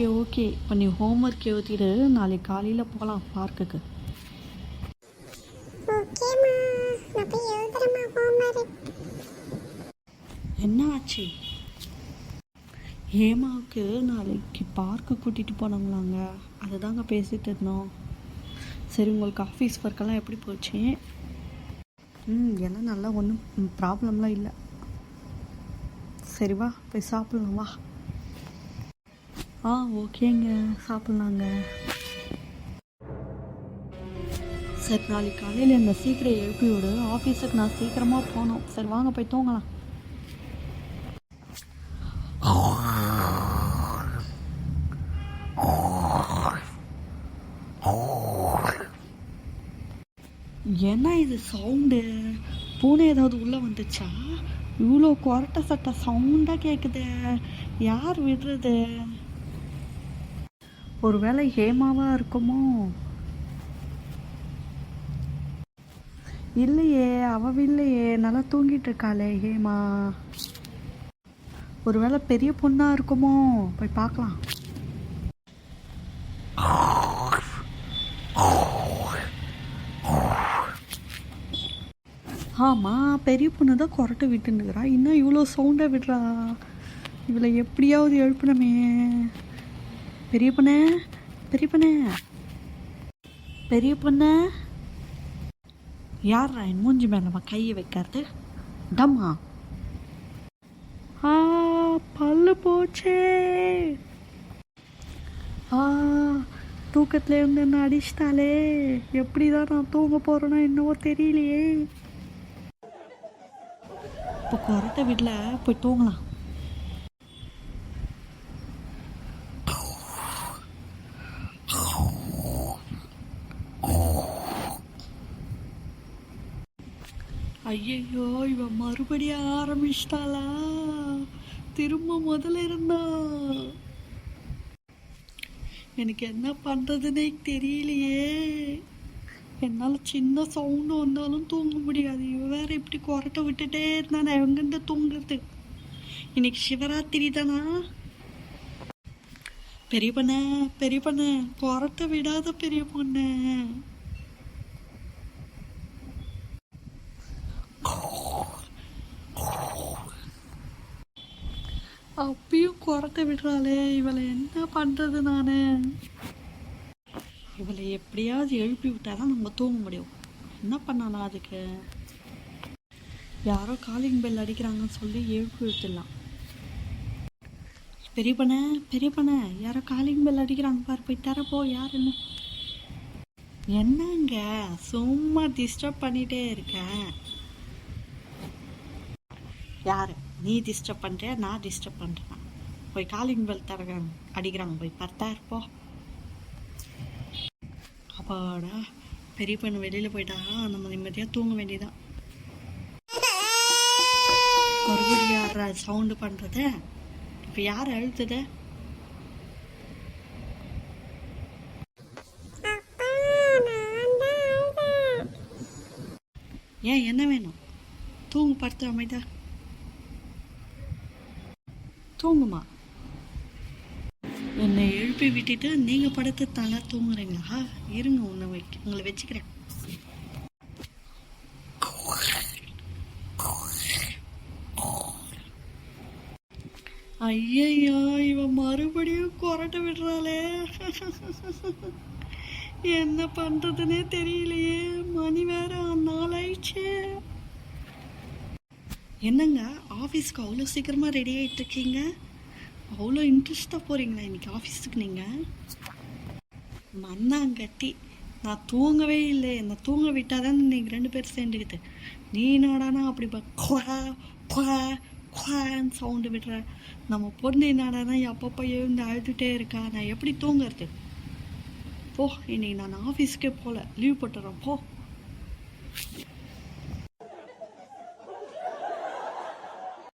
Okay okay. இப்போ நீ homework எழுதிடு. நாளைக்கு காலையில் போகலாம் பார்க்குக்கு என்ன ஆச்சு ஹேமாவுக்கு நாளைக்கு பார்க்கு கூட்டிகிட்டு போனாங்களாங்க. அதுதாங்க பேசிட்டு இருந்தோம். சரி உங்களுக்கு ஆஃபீஸ் ஒர்க்கெல்லாம் எப்படி போச்சு? ம் எல்லாம் நல்லா ஒன்றும் ப்ராப்ளம்லாம் இல்லை. சரி வா போய் சாப்பிட்லாம் வா. ஆ ஓகேங்க. சாப்பிட்லாங்க. சரி நாளைக்கு காலையில் என்னை சீக்கிரம் எழுப்பி விடு. ஆஃபீஸுக்கு நான் சீக்கிரமாக போகணும். சரி வாங்க போய் தூங்கலாம். என்ன இது சவுண்டு பூனை ஏதாவது உள்ளே வந்துச்சா? இவ்வளோ கொரட்டை சட்டை சவுண்டாக கேட்குது யார் விடுறது? ஒருவேளை ஹேமாவா இருக்குமோ? இல்லையே அவ இல்லையே. நல்லா தூங்கிட்டு இருக்காளே ஹேமா. ஒருவேளை பெரிய பொண்ணா இருக்குமோ? போய் பார்க்கலாம். ஆமாம் பெரிய பொண்ணு தான் கொரட்டை விட்டுன்னுக்குறா. இன்னும் இவ்வளோ சவுண்டாக விடுறா. இவளை எப்படியாவது எழுப்பணுமே பெரிய பொண்ணே பெரிய பொண்ணு. பெரிய பொண்ணே. யார் என் மூஞ்சி மேலமா கையை வைக்கிறது? டம்மா. ஆ பல்லு போச்சே. ஆ தூக்கத்துல இருந்து என்ன அடிச்சிட்டாலே? எப்படி தான் நான் தூங்க போறேன்னா என்னவோ தெரியலையே. இப்போ கொரட்டை வீட்டில் போய் தூங்கலாம். ஐயையோ இவன் மறுபடியும் ஆரம்பிச்சிட்டாளா? திரும்ப முதல்ல இருந்தா? எனக்கு என்ன பண்ணுறதுனே தெரியலையே. என்னால் சின்ன சவுண்டு வந்தாலும் தூங்க முடியாது. இவன் வேற இப்படி கொரட்டை விட்டுட்டே இருந்தான் நான் எங்கேருந்து தூங்குறது? இன்னைக்கு சிவராத்திரி தானா? பெரிய பண்ண பெரிய பண்ண கொரட்டை விடாத பெரிய பொண்ணு அப்பயும் குறக்க விடுறாளே. இவளை என்ன பண்ணுறது நான்? இவளை எப்படியாவது எழுப்பி விட்டாதான் நம்ம தூங்க முடியும். என்ன பண்ணலாம் அதுக்கு? யாரோ காலிங் பெல் அடிக்கிறாங்கன்னு சொல்லி எழுப்பி விட்டுடலாம். பெரிய பண்ண பெரிய பண்ண யாரோ காலிங் பெல் அடிக்கிறாங்க பாரு போய் தரப்போ யாருன்னு என்னங்க சும்மா டிஸ்டர்ப் பண்ணிட்டே இருக்கேன் யார்? நீ டிஸ்டர்ப் பண்ணுற நான் டிஸ்டர்ப் பண்ணுறேன் போய் காலிங் பெல் தர அடிக்கிறாங்க. போய் பார்த்தா இருப்போ அப்பாடா பெரிய பொண்ணு வெளியில் போயிட்டா நம்ம நிம்மதியாக தூங்க வேண்டியதான் மறுபடியும் சவுண்டு பண்ணுறத இப்போ யார் அழுத்துத? ஏன் என்ன வேணும்? தூங்கு படுத்து அமைதா தூங்குமா? என்னை எழுப்பி விட்டுட்டு நீங்க படுத்து தலை தூங்குறீங்களா? இருங்க உன்னை வைக்க உங்களை வச்சுக்கிறேன். ஐயையா இவன் மறுபடியும் கொரட்டை விடுறாளே. என்ன பண்றதுன்னே தெரியலையே. மணி வேற நாளாயிடுச்சு என்னங்க ஆஃபீஸ்க்கு அவ்வளோ சீக்கிரமாக ரெடி ஆகிட்டு இருக்கீங்க அவ்வளோ இன்ட்ரெஸ்ட்டாக போகிறீங்களா இன்னைக்கு ஆஃபீஸுக்கு நீங்கள் மண்ணாங்கட்டி நான் தூங்கவே இல்லை. என்னை தூங்க விட்டால் தான் நீங்கள் ரெண்டு பேரும் சேர்ந்துக்கிட்டு. நீ நாடானா அப்படி குவா குவா குவான்னு சவுண்டு விடுற. நம்ம பொண்ணு என்னடானா எப்பப்போ எழுந்து அழுதுகிட்டே இருக்கா. நான் எப்படி தூங்குறது? போ இன்னைக்கு நான் ஆஃபீஸ்க்கே போகல லீவ் போட்டுறேன். போ.